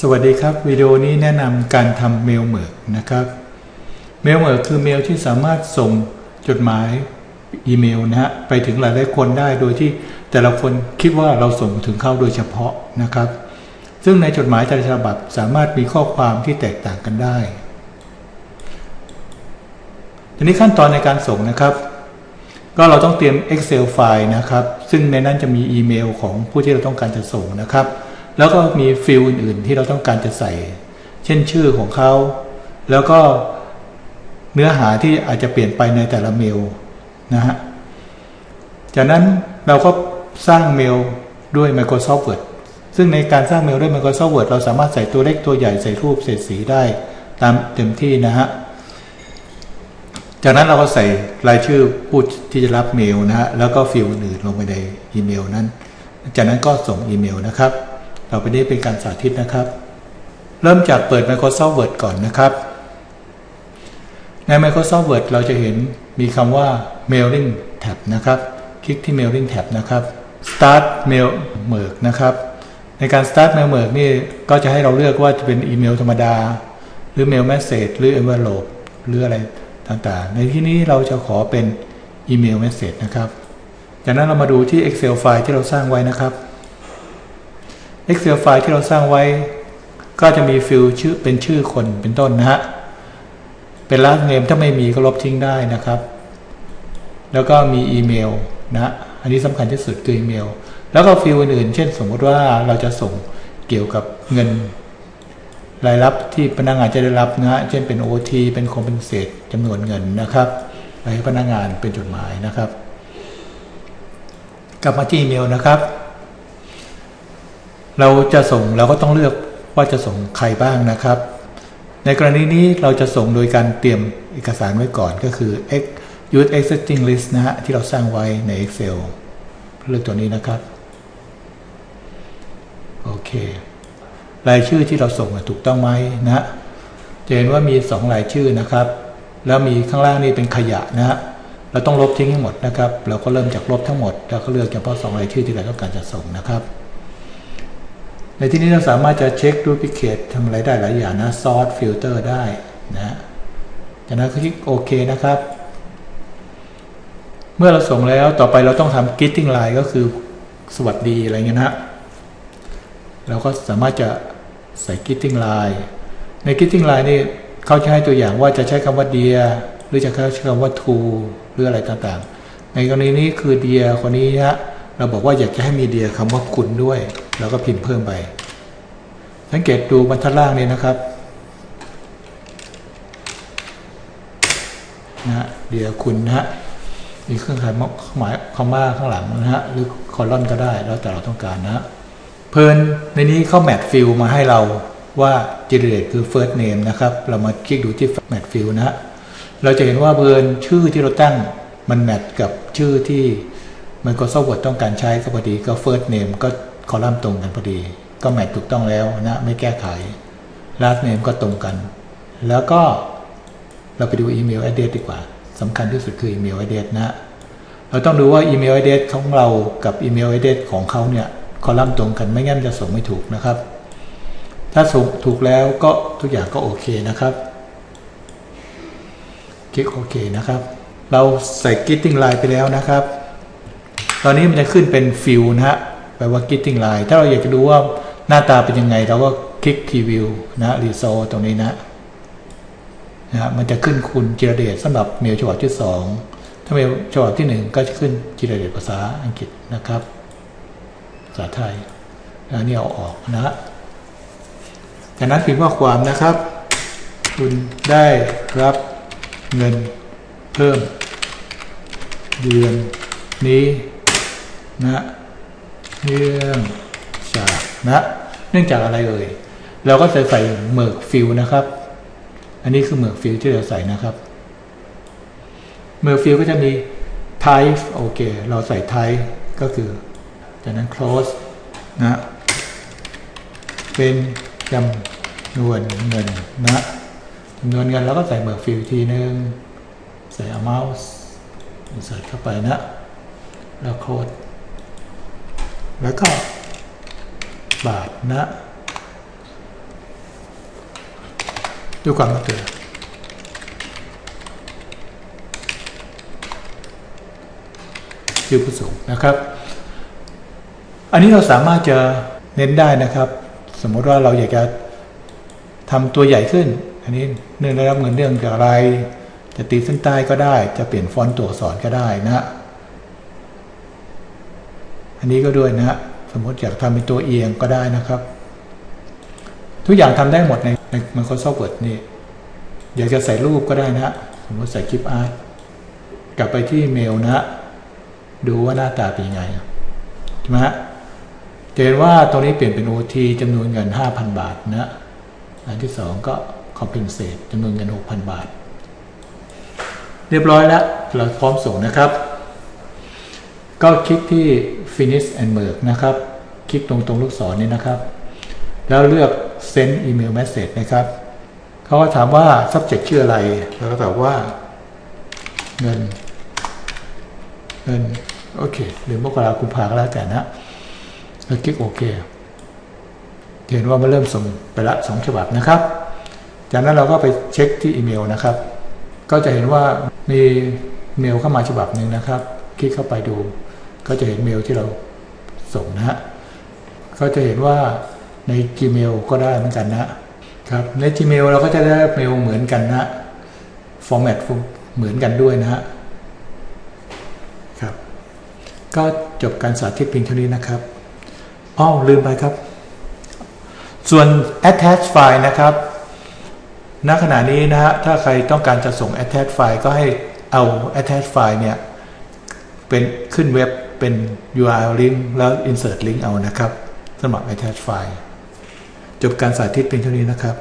สวัสดีครับ วิดีโอนี้แนะนำการทำเมลเหมือกนะครับ เมลเหมือกคือเมลที่สามารถส่งจดหมายอีเมลนะฮะไปถึงหลายๆคนได้โดยที่แต่ละคนคิดว่าเราส่งถึงเขาโดยเฉพาะนะครับ ซึ่งในจดหมายแต่ละฉบับสามารถมีข้อความที่แตกต่างกันได้ทีนี้ขั้นตอนในการส่งนะครับ ก็เราต้องเตรียม Excel ไฟล์นะครับ ซึ่งในนั้นจะมีอีเมลของผู้ที่เราต้องการจะส่งนะครับ แล้วก็มีฟิลด์อื่นๆที่เราต้องการจะใส่ เช่นชื่อของเขา แล้วก็เนื้อหาที่อาจจะเปลี่ยนไปในแต่ละเมลนะฮะ จากนั้นเราก็สร้างเมลด้วย Microsoft Word ซึ่งในการสร้างเมลด้วย Microsoft Word เราสามารถใส่ตัวเล็กตัวใหญ่ใส่รูปเศษสีได้ตามเต็มที่นะฮะ จากนั้นเราก็ใส่รายชื่อผู้ที่จะรับเมลนะฮะ แล้วก็ฟิลอื่นลงไปในอีเมลนั้น จากนั้นก็ส่งอีเมลนะครับ เราไปนี้เป็นการสาธิตนะครับ เริ่มจากเปิด Microsoft Word ก่อนนะครับ ใน Microsoft Word เราจะเห็นมีคำว่า Mailing Tab นะครับ คลิกที่ Mailing Tab นะครับ Start Mail Merge นะครับในการ Start Mail Merge นี่ก็จะให้เราเลือกว่าจะเป็นอีเมลธรรมดา หรือ Mail Message หรือ Envelope หรืออะไรต่างๆ ในที่นี้เราจะขอเป็นอีเมล Message นะครับ จากนั้นเรามาดูที่ Excel ไฟล์ที่เราสร้างไว้นะครับ Excel ไฟล์ที่เราสร้างไว้ ก็จะมีฟิลชื่อเป็นชื่อคนเป็นต้นนะฮะ เป็น last name ถ้าไม่มีก็ลบทิ้งได้นะครับ แล้วก็มีอีเมลนะอันนี้สำคัญที่สุดคืออีเมล แล้วก็ฟิลอื่นๆ เช่นสมมติว่าเราจะส่งเกี่ยวกับเงินรายรับที่พนักงานจะได้รับนะฮะ เช่นเป็น OT เป็นคอมเพนเซตจำนวนเงินนะครับไปให้พนักงานเป็นจดหมายนะครับ กลับมาที่อีเมลนะครับ เราจะส่งเราก็ต้องเลือกว่าจะส่งใครบ้างนะครับ ในกรณีนี้เราจะส่งโดยการเตรียมเอกสารไว้ก่อนก็คือ use existing list นะฮะ ที่เราสร้างไว้ใน Excel เลือกตัวนี้นะครับ โอเค รายชื่อที่เราส่งถูกต้องไหมนะฮะจะเห็นว่ามี 2 รายชื่อนะครับ แล้วมีข้างล่างนี่เป็นขยะนะฮะเราต้องลบทิ้งให้หมดนะครับ เราก็เริ่มจากลบทั้งหมด แล้วก็เลือกเฉพาะ2รายชื่อที่เราต้องการจะส่งนะครับ ในที่นี้เราสามารถจะเช็คดูพิเคททำอะไรได้หลายอย่างนะซอร์ฟิลเตอร์ได้นะจากนั้นคลิกโอเคนะครับ เมื่อเราส่งแล้วต่อไปเราต้องทำ greeting line ก็คือสวัสดีอะไรเงี้ยนะเราก็สามารถจะใส่ greeting line ใน greeting line นี่เขาจะให้ตัวอย่างว่าจะใช้คำว่า dear หรือจะใช้คำว่า to หรืออะไรต่างๆ ในกรณีนี้คือ dear คนนี้ฮะเราบอกว่าอยากจะให้มี dear คำว่าคุณด้วย เราก็พิมพ์เพิ่มไป สังเกตดูบรรทัดล่างนี้นะครับนะฮะ dear คุณนะฮะมีเครื่องหมายหมายคำว่าข้างหลังนะฮะหรือคอลอนก็ได้แล้วแต่เราต้องการนะฮะเพลินในนี้เขาแมทฟิลมาให้เราว่า generate คือ first name นะครับ เรามาคลิกดูที่ match field นะฮะเราจะเห็นว่าเพลินชื่อที่เราตั้งมันแมทกับชื่อที่ Microsoft Word ต้องการใช้ก็พอดีก็ first name ก็ คอลัมน์ตรงกันพอดี ก็แมทถูกต้องแล้วนะไม่แก้ไข last name ก็ตรงกัน แล้วก็เราไปดูอีเมล address ดีกว่าสำคัญที่สุดคืออีเมล address นะเราต้องดูว่าอีเมล address ของเรากับอีเมล address ของเขาเนี่ยคอลัมน์ตรงกันไม่งั้นจะส่งไม่ถูกนะครับ ถ้าส่งถูกแล้วก็ทุกอย่างก็โอเคนะครับ คลิกโอเคนะครับ เราใส่ Getting Line ไปแล้วนะครับ ตอนนี้มันจะขึ้นเป็นฟิลนะฮะ ลว่า Getting Line ถ้าเราอยากจะดูว่าหน้าตาเป็นยังไง เราก็คลิก Preview นะ Result ตรงนี้นะนะฮะมันจะขึ้นคุณจิรเดชสำหรับเมลฉบับที่ 2 ถ้าเมลฉบับที่ 1 ก็จะขึ้นจิรเดชภาษาอังกฤษนะครับ ภาษาไทยนะนี่เอาออกนะฮะจากนั้นพิมพ์ข้อความนะครับ คุณได้รับเงินเพิ่มเดือนนี้นะ เนื่องจากนะเนื่องจากอะไรเอ่ยเราก็จะใส่เมิร์กฟิลนะครับ อันนี้คือเมิร์กฟิลที่เราใส่นะครับเมิร์กฟิลก็จะมี type โอเค เราใส่ type ก็คือ จากนั้น close นะ เป็นจำนวนเงินนะจำนวนเงินแล้วก็ใส่เบิกฟิลทีนึง ใส่ amount ใส่เข้าไปนะ แล้วโค้ด แล้วก็บาทนะด้วยความรักเธอชื่อผู้ส่งนะครับ อันนี้เราสามารถจะเน้นได้นะครับ สมมติว่าเราอยากจะทำตัวใหญ่ขึ้น อันนี้เนื่องได้รับเงินเรื่องจากอะไร จะตีเส้นใต้ก็ได้ จะเปลี่ยนฟอนต์ตัวอักษรก็ได้นะ อันนี้ก็ด้วยนะฮะสมมติอยากทำเป็นตัวเอียงก็ได้นะครับ ทุกอย่างทำได้หมดในใน Microsoft Word นี่อยากจะใส่รูปก็ได้นะฮะสมมติใส่คลิปอาร์ตกลับไปที่เมลนะฮะดูว่าหน้าตาเป็นยังไงใช่ไหมฮะจะเห็นว่าตรงนี้เปลี่ยนเป็น OT จำนวนเงิน 5,000 บาทนะอันที่สองก็ compensate จำนวนเงิน 6,000 บาท เรียบร้อยแล้ว เราพร้อมส่งนะครับ ก็คลิกที่ finish and merge นะครับ คลิกตรงตรงลูกศรนี้นะครับ แล้วเลือก send email message นะครับเขาก็ถามว่า subject ชื่ออะไร แล้วก็ตอบว่า เงิน เงิน โอเคหรือมกราคุมภาก็แล้วแต่นะ แล้วคลิกโอเค เห็นว่ามันเริ่มส่งไปละสองฉบับนะครับ จากนั้นเราก็ไปเช็คที่อีเมลนะครับ ก็จะเห็นว่ามีเมลเข้ามาฉบับหนึ่งนะครับ คลิกเข้าไปดู ก็จะเห็นเมลที่เราส่งนะฮะก็จะเห็นว่าใน Gmail ก็ได้เหมือนกันนะครับใน Gmail เราก็จะได้เมลเหมือนกันนะฟอร์แมตเหมือนกันด้วยนะฮะครับ ก็จบการสาธิตเพียงเท่านี้นะครับอ้อลืมไปครับ ส่วน attach file นะครับณขณะนี้นะฮะถ้าใครต้องการจะส่ง attach file ก็ให้เอา attach file เนี่ยเป็นขึ้นเว็บ เป็น URL link แล้ว insert link เอานะครับสำหรับ attach file จบการสาธิตเพียงเท่านี้นะครับ